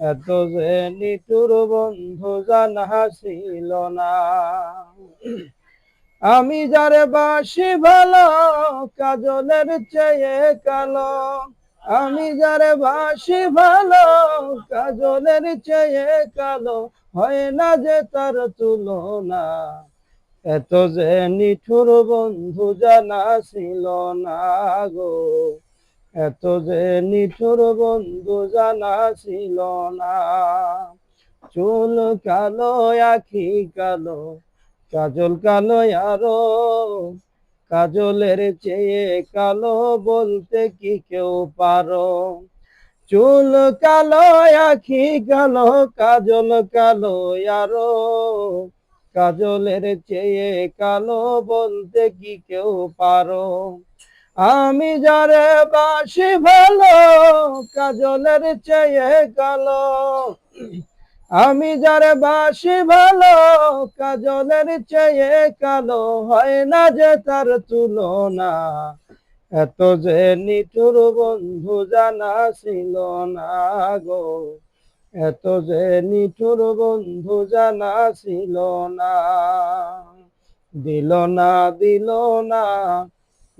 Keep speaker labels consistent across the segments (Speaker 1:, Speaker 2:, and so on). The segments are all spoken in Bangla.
Speaker 1: এত যে নিঠুর বন্ধু জানা ছিল না। আমি যারে বাসি ভালো, কাজলের চেয়ে কালো। আমি যারে বাসি ভালো, কাজলের চেয়ে কালো। হয় না যে তার তুলনা, এত যে নিঠুর বন্ধু জানা ছিল না গো। এত যে নিঠুর বন্ধু জানা ছিল না। চুল কালো, আখি কালো, কাজল কালো আরও কাজলের চেয়ে কালো বলতে কি কেউ পারো? চুল কালো, আখি কালো, কাজল কালো আরও কাজলের চেয়ে কালো বলতে কি কেউ পারো? আমি যারে বাসি ভালো কাজলের চেয়ে কালো। আমি যারে বাসি ভালো কাজলের চেয়ে কালো। হয় না যে তার তুলনা, এত যে নিঠুর বন্ধু জানা ছিল না গো। এত যে নিঠুর বন্ধু জানা ছিল না। দিল না দিল না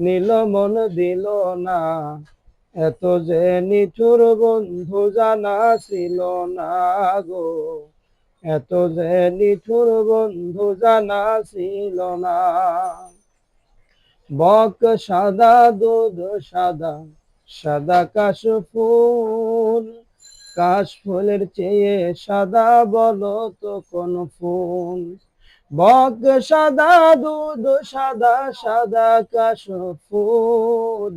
Speaker 1: নীল মন দিল না। এত যে নিঠুর বন্ধু জানা ছিল না গো। এত যে নিঠুর বন্ধু জানা ছিল না। বক সাদা, দুধ সাদা সাদা কাশ ফুল। কাশ ফুলের চেয়ে সাদা বলো তো কোন ফুল? বক সাদা, দুধ সাদা সাদা কাশ ফুল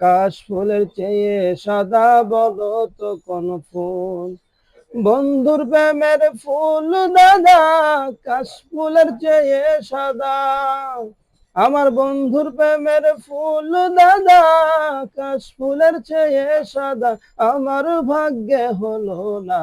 Speaker 1: কাশ ফুলের চেয়ে সাদা বলো তো কোন ফুল। বন্ধুর প্রেমের ফুল দাদা, কাশ ফুলের চেয়ে সাদা। আমার বন্ধুর প্রেমের ফুল দাদা, কাশ ফুলের চেয়ে সাদা। আমার ভাগ্যে হলো না।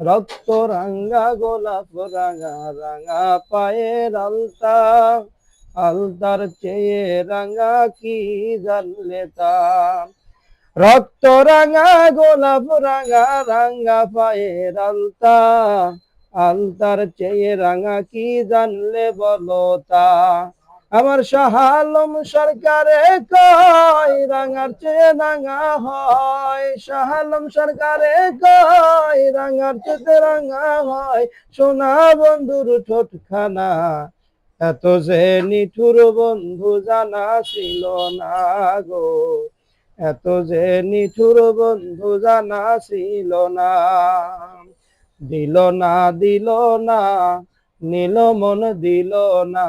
Speaker 1: রক্ত রাঙ্গা গোলাপ রাঙা রাঙা পায়ের আলতা। আলতার চেয়ে রাঙা কি জানলে রক্ত রাঙা গোলাপ রাঙা রাঙা পায়ের আলতা। আলতার চেয়ে রাঙা কি জানলে বলো তা? আমার শাহালম সরকারে কয়, রাঙার চেয়ে রাঙা হয়। শাহালম সরকারে কয়, রাঙার চেয়ে রাঙা হয়। সোনা বন্ধুর ঠোঁটখানা, এত যে নিঠুর বন্ধু জানা ছিল না গো। এত যে নিঠুর বন্ধু জানা ছিল না। দিল না দিল না, নীল মন দিল না।